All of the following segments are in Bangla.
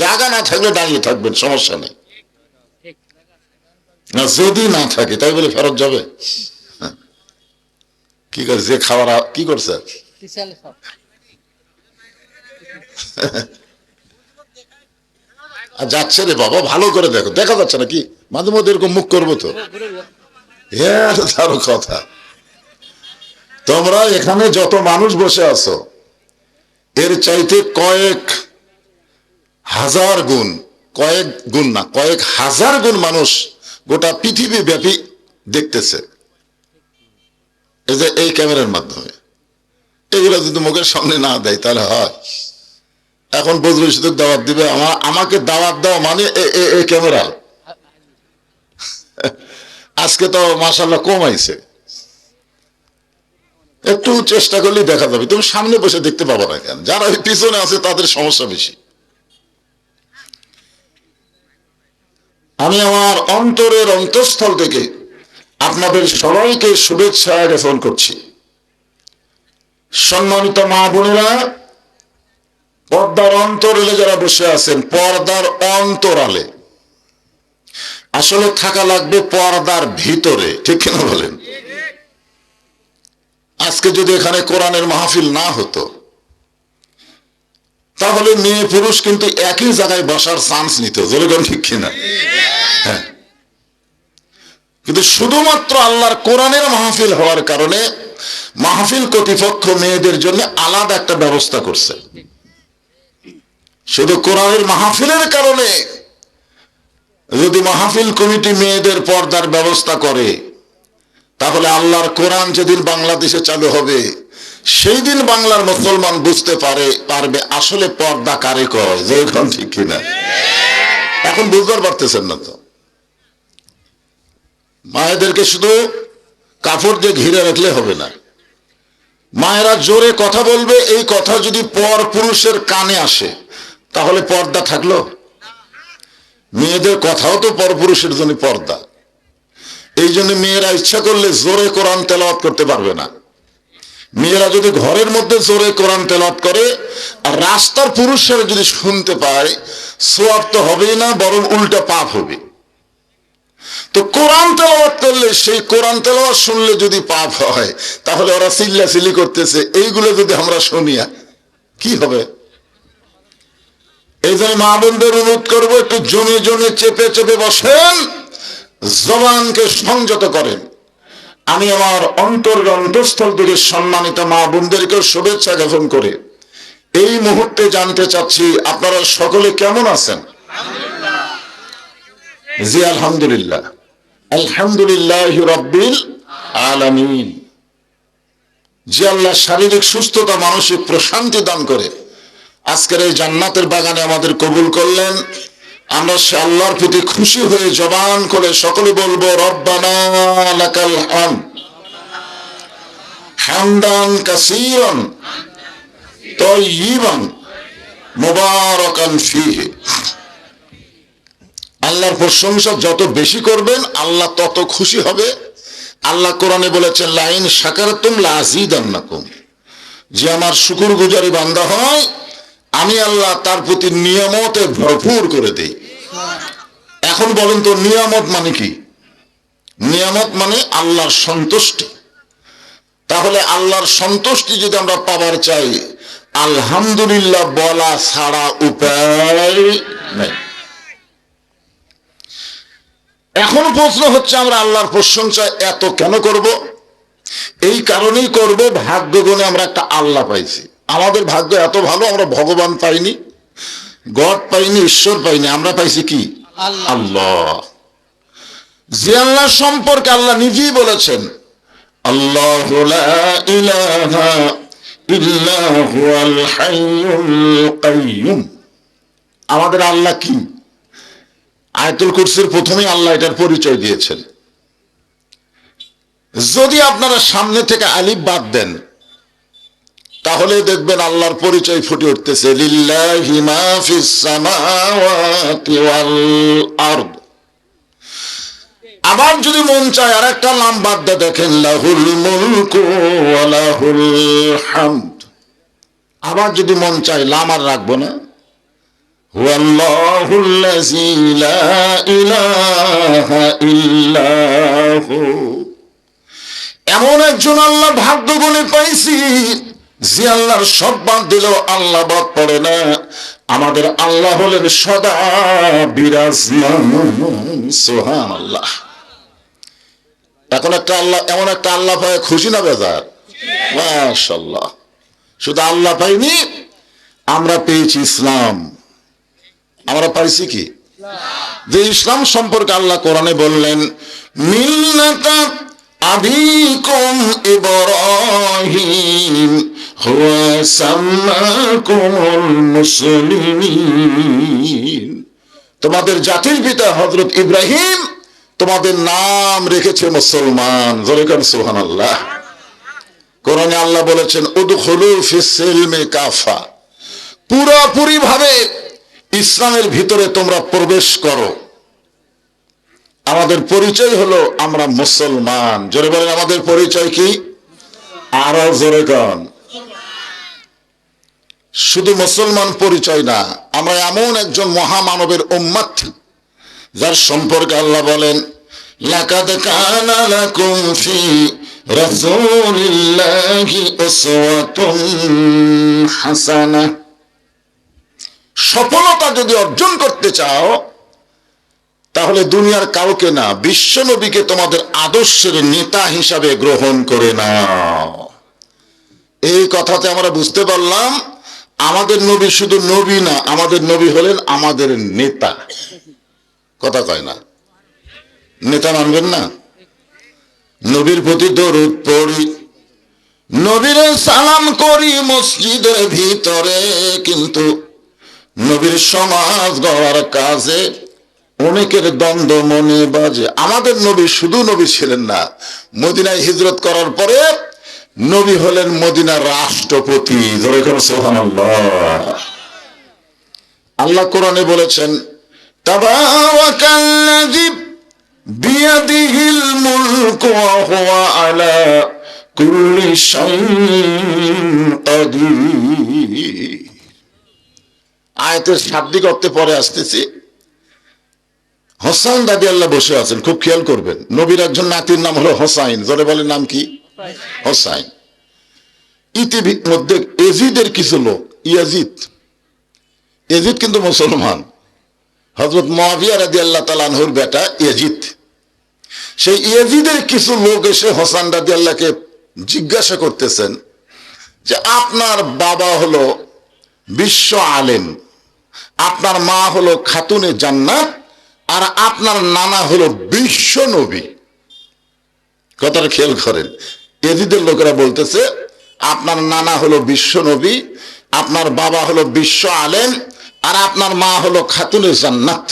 জায়গা না থাকলে দাঁড়িয়ে থাকবেন, সমস্যা নেই। না, যদি না থাকে, তাই বলে ফেরত যাবে। কি করে, যে খাবার কি করছে? আর যাচ্ছে রে বাবা, ভালো করে দেখো। দেখা যাচ্ছে না কি মাঝে মধ্যে এরকম মুখ করব তো। হ্যাঁ তারও কথা। তোমরা এখানে যত মানুষ বসে আছো, এর চাইতে কয়েক হাজার গুণ, কয়েক গুণ না, কয়েক হাজার গুণ মানুষ গোটা পৃথিবী ব্যাপী দেখতেছে। এই যে এই ক্যামেরার মাধ্যমে। এগুলো যদি মুখের সামনে না দেয়, তাহলে হয়। এখন বদরুল শুধু দাওয়াত দিবে আমার আমাকে দাওয়াত দেওয়া মানে এই ক্যামেরা। আজকে তো মাসাল্লাহ কমাইছে। একটু চেষ্টা করলেই দেখা যাবে। তুমি সামনে বসে দেখতে পাবো না কেন? যারা পিছনে আছে, তাদের সমস্যা বেশি। আমি আমার অন্তরের অন্তঃস্থল থেকে আপনাদের সবাইকে শুভেচ্ছা জ্ঞাপন করছি। সম্মানিত মা বোনেরা, পর্দার অন্তরালে যারা বসে আছেন, পর্দার অন্তরালে। আসলে থাকা লাগবে পর্দার ভিতরে, ঠিক কিনা বলেন? আজকে যদি এখানে কোরআনের মাহফিল না হতো তাহলে মেয়ে পুরুষ কিন্তু একই জায়গায় বসার চান্স নিত। যেরকম ঠিক কিনা? হ্যাঁ। কিন্তু শুধুমাত্র আল্লাহর কোরআনের মাহফিল হওয়ার কারণে মাহফিল কর্তৃপক্ষ মেয়েদের জন্য আলাদা একটা ব্যবস্থা করছে। শুধু কোরআনের মাহফিলের কারণে। যদি মাহফিল কমিটি মেয়েদের পর্দার ব্যবস্থা করে, তাহলে আল্লাহর কোরআন যেদিন বাংলাদেশে চালু হবে সেই দিন বাংলার মুসলমান বুঝতে পারে, পারবে আসলে পর্দা কারে করে, যে এখন ঠিক কিনা। এখন বুঝতে পারতেছেন না তো। মায়েদেরকে শুধু কাপড় দিয়ে ঘিরে রাখলে হবে না। মায়েরা জোরে কথা বলবে, এই কথা যদি পর পুরুষের কানে আসে, তাহলে পর্দা থাকল? মেয়েদের কথাও তো পর পুরুষের জন্য পর্দা। এই জন্য মেয়েরা ইচ্ছা করলে জোরে কোরআন তেলাওয়াত করতে পারবে না। মেয়েরা যদি ঘরের মধ্যে জোরে কোরআন তেলাওয়াত করে, আর রাস্তার পুরুষরা যদি শুনতে পায়, সোয়াব তো হবেই না, বরং উল্টা পাপ হবে। তো কোরআন তেলাওয়াত করলে, সেই কোরআন তেলাওয়াত শুনলে যদি পাপ হয়, তাহলে ওরা চিল্লা চিল্লি করতেছে। এইগুলো যদি আমরা শুনিয়া কি হবে? এই জন্য মা বোনদের অনুরোধ করব, একটু জমে জমে চেপে চেপে বসেন, জবানকে সংযত করেন। আমি আমার অন্তর অন্তঃস্থল থেকে সম্মানিত মা বোনদেরকে শুভেচ্ছা জ্ঞাপন করে। এই মুহূর্তে জানতে চাচ্ছি আপনারা সকলে কেমন আছেন? জি, আলহামদুলিল্লাহ। আলহামদুলিল্লাহ রব্বিল আলামিন। যে আল্লাহ শারীরিক সুস্থতা, মানসিক প্রশান্তি দান করে, আজকের এই জান্নাতের বাগানে আমাদের কবুল করলেন। আমরা সে আল্লাহর প্রতি খুশি হয়ে জবান করে সকলে বলব আল্লাহর প্রশংসা যত বেশি করবেন, আল্লাহ তত খুশি হবে। আল্লাহ কোরআনে বলেছেন, লাইন সাকারাতুম লাজিদান্নাকুম যে আমার শুকুর গুজারি বান্দা হয় আমি আল্লাহ তার প্রতি নিয়ামতে ভরপুর করে দেই। এখন বলেন তো, নিয়ামত মানে কি? নিয়ামত মানে আল্লাহর সন্তুষ্টি। তাহলে আল্লাহর সন্তুষ্টি যদি আমরা পাবার চাই, আলহামদুলিল্লাহ বলা ছাড়া উপায় নেই। এখন প্রশ্ন হচ্ছে, আমরা আল্লাহর প্রশংসা এত কেন করব? এই কারণেই করব ভাগ্য গুণে আমরা একটা আল্লাহ পাইছি। আমাদের ভাগ্য এত ভালো আমরা ভগবান পাইনি গড পাইনি ঈশ্বর পাইনি আমরা পাইছি কি? আল্লাহ। যে আল্লাহ সম্পর্কে আল্লাহ নিজেই বলেছেন আল্লাহ আমাদের আল্লাহ কি? আয়তুল কুরসির প্রথমেই আল্লাহ এটার পরিচয় দিয়েছেন। যদি আপনারা সামনে থেকে আলিফ বাদ দেন তাহলে দেখবেন আল্লাহর পরিচয় ফুটে উঠতেছে আবার যদি মন চায় আর একটা লাম্বাদ দেখেন আবার যদি মন চায়, লাম আর রাখব না। এমন একজন আল্লাহ ভাগ্য বলে পাইছি যে আল্লাহর বাদ দিলেও আল্লাহ বাদ পড়ে না। আমাদের আল্লাহ হলেন সদা বিরাজমান। সোহান আল্লাহ এখন একটা আল্লাহ, এমন একটা আল্লাহ পায় খুশি না বেজার? মাশাল্লাহ শুধু আল্লাহ পাইনি, আমরা পেয়েছি ইসলাম। আমরা পাইছি কি? যে ইসলাম সম্পর্কে আল্লাহ কোরআনে বললেন মিল্লাতা আবিকুম ইব্রাহিম, হুয়া সাম্মাকুমুল মুসলিমিন। তোমাদের জাতির পিতা হযরত ইব্রাহিম তোমাদের নাম রেখেছে মুসলমান। জোরে কর সুবহানাল্লাহ। কোরআনে আল্লাহ বলেছেন, উদখুলু ফিস কাফা। পুরোপুরি ভাবে ইসলামের ভিতরে তোমরা প্রবেশ করো। আমাদের পরিচয় হলো আমরা মুসলমান। জোরে বলেন, আমাদের পরিচয় কি? আরও জোরে কন। শুধু মুসলমান পরিচয় না, আমরা এমন একজন মহামানবের উম্মাত যার সম্পর্কে আল্লাহ বলেন, লাকাদ কানা লাকুম ফি রাসূলিল্লাহি উসওয়াতুন সফলতা যদি অর্জন করতে চাও তাহলে দুনিয়ার কাউকে না, বিশ্ব নবীকে তোমাদের আদর্শের নেতা হিসাবে গ্রহণ করে নাও। এই কথাতে আমরা বুঝতে পারলাম, আমাদের নবী শুধু নবী না, আমাদের নবী হলেন আমাদের নেতা। কথা কয় না? নেতা মানবেন না? নবীর প্রতি দরুদ পড়ি, নবীর সালাম করি মসজিদের ভিতরে, কিন্তু নবীর সমাজ গড়ার কাজে অনেকের দ্বন্দ্ব মনে বাজে। আমাদের নবী শুধু নবী ছিলেন না। মদিনায় হিজরত করার পরে নবী হলেন মদিনার রাষ্ট্রপতি। আল্লাহ কোরআনে বলেছেন আয়াতের শাব্দিক অর্থে পরে আসতেছি। হোসাইন দাদি আল্লাহ বসে আছেন, খুব খেয়াল করবেন। নবীর একজন নাতির নাম হলো হোসাইন। জোরে বলে নাম কি? হোসাইন। ইতিমধ্যে এজিদের কিছু লোক, ইয়াজিদ। এজিদ কিন্তু মুসলমান। হজরত মহাবিয়া রাদি আল্লাহ তালানহুর বেটা ইয়াজিদ। সেই ইয়াজিদের কিছু লোক এসে হোসান রাদি আল্লাহকে জিজ্ঞাসা করতেছেন যে, আপনার বাবা হলো বিশ্ব আলেম। আপনার মা হলো খাতুনে জান্নাত আর আপনার নানা হলো বিশ্ব নবী। কথাটা খেয়াল করেন। এদিদের লোকেরা বলতেছে, আপনার নানা হলো বিশ্ব নবী, আপনার বাবা হলো বিশ্ব আলেম, আর আপনার মা হলো খাতুনে জান্নাত।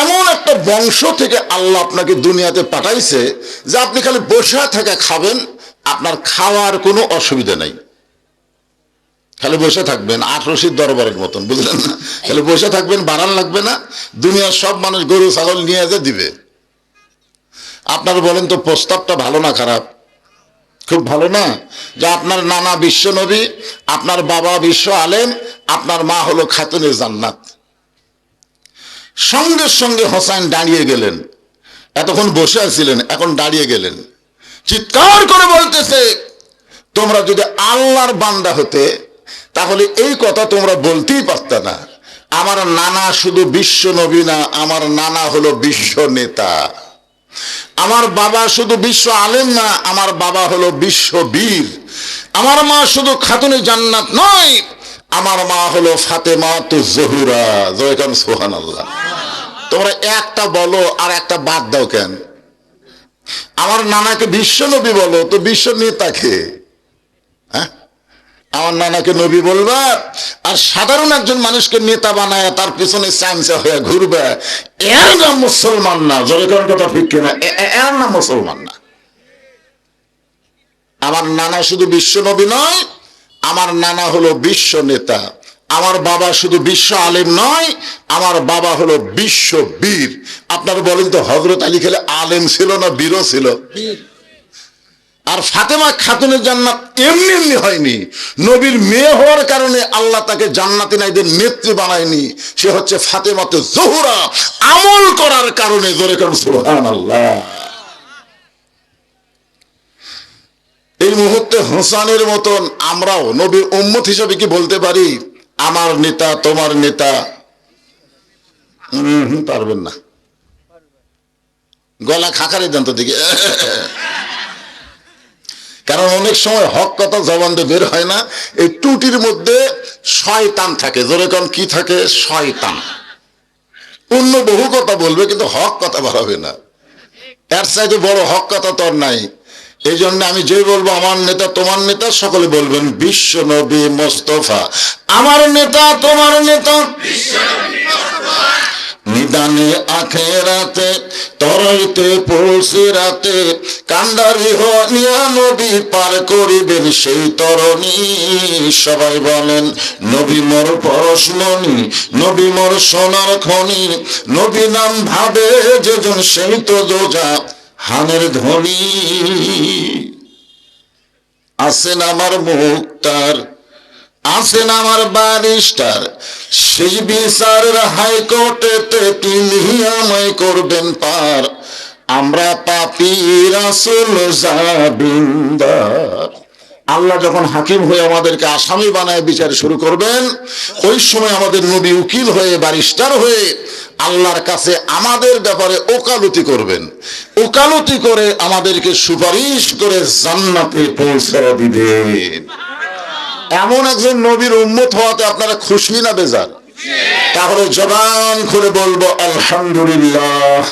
এমন একটা বংশ থেকে আল্লাহ আপনাকে দুনিয়াতে পাঠাইছে যে আপনি খালি বসে থেকে খাবেন, আপনার খাওয়ার কোনো অসুবিধা নাই। খালি বসে থাকবেন আট রশির দরবারের মতন, বুঝলেন না? খালি বসে থাকবেন, বাড়ান লাগবে না, দুনিয়ার সব মানুষ গরু, ছাগল নিয়ে যে দিবে। আপনারা বলেন তো প্রস্তাবটা ভালো না খারাপ? খুব ভালো না? যে আপনার নানা বিশ্ব নবী, আপনার বাবা বিশ্ব আলেম, আপনার মা হলো খাতুনে জান্নাত। সঙ্গে সঙ্গে হোসাইন দাঁড়িয়ে গেলেন। এতক্ষণ বসে আছিলেন, এখন দাঁড়িয়ে গেলেন। চিৎকার করে বলতেছে, তোমরা যদি আল্লাহর বান্দা হতে তাহলে এই কথা তোমরা বলতেই পারত না। আমার নানা শুধু বিশ্ব নবী না, আমার নানা হলো বিশ্ব নেতা। আমার বাবা শুধু বিশ্ব আলেম না, আমার বাবা হলো বিশ্ব বীর। আমার মা শুধু খাতুনে জান্নাত নয়, আমার মা হলো ফাতেমা তু জহুরা। জয়কান সোহান আল্লাহ তোমরা একটা বলো আর একটা বাদ দাও কেন? আমার নানাকে বিশ্ব নবী বলো, তো বিশ্ব নেতাকে হ্যাঁ? আমার নানাকে নবী বলবা, আর সাধারণ একজন মানুষকে নেতা বানায়, তার পিছনে হয়ে ঘুরবে। এর নাম মুসলমান না জলে কথা ঠিক কিনা? এর নাম মুসলমান না। আমার নানা শুধু বিশ্ব নবী নয়, আমার নানা হলো বিশ্ব নেতা। আমার বাবা শুধু বিশ্ব আলেম নয়, আমার বাবা হলো বিশ্ব বীর। আপনারা বলেন তো হজরত আলী খেলে আলেম ছিল না বীরও ছিল? আর ফাতেমা খাতুনের জান্নাত এমনি এমনি হয়নি। নবীর মেয়ে হওয়ার কারণে আল্লাহ তাকে জান্নাতি নাইদের নেত্রী বানায়নি। সে হচ্ছে ফাতেমাতে জহুরা আমল করার কারণে জোরে কারণ সুবহান আল্লাহ এই মুহূর্তে হোসানের মতন আমরাও নবীর উম্মত হিসাবে কি বলতে পারি? আমার নেতা, তোমার নেতা। পারবেন না। গলা খাকারে দেন তো দিকে কারণ অনেক সময় হক কথা জবান বের হয় না, এই টুটির মধ্যে শয়তান থাকে। জোরে কন, কি থাকে? শয়তান। অন্য বহু কথা বলবে, কিন্তু হক কথা বাড়াবে না। এর চাইতে বড় হক কথা তো নাই। এই জন্য আমি যে বলব, আমার নেতা, তোমার নেতা, সকলে বলবেন, বিশ্ব নবী মোস্তফা। আমার নেতা, তোমার নেতা। নিদানে আখেরাতে, তরইতে, পড়ছে রাতে। কান্ডারি হনিয়া নবী পার করিবেন সেই তরণী। সবাই বলেন, নবী নবী সোনার খনি। নবী নাম ভাবে যেজন সেই তো দোজা, হানের ধ্বনি আছেন আমার মুক্তার আছেন আমার বারিস্টার সেই বিচারের হাইকোর্টেতে তিনি আমায় করবেন পার। আমরা পাপি রাসুল জাবিন্দার আল্লাহ যখন হাকিম হয়ে আমাদেরকে আসামি বানায়, বিচার শুরু করবেন, ওই সময় আমাদের নবী উকিল হয়ে বারিস্টার হয়ে আল্লাহর কাছে আমাদের ব্যাপারে ওকালতি করবেন। ওকালতি করে আমাদেরকে সুপারিশ করে জান্নাতে পৌঁছে দিবেন। এমন একজন নবীর উম্মত হওয়াতে আপনারা খুশি না বেজার? তাহলে জবান খুলে বলব, আলহামদুলিল্লাহ।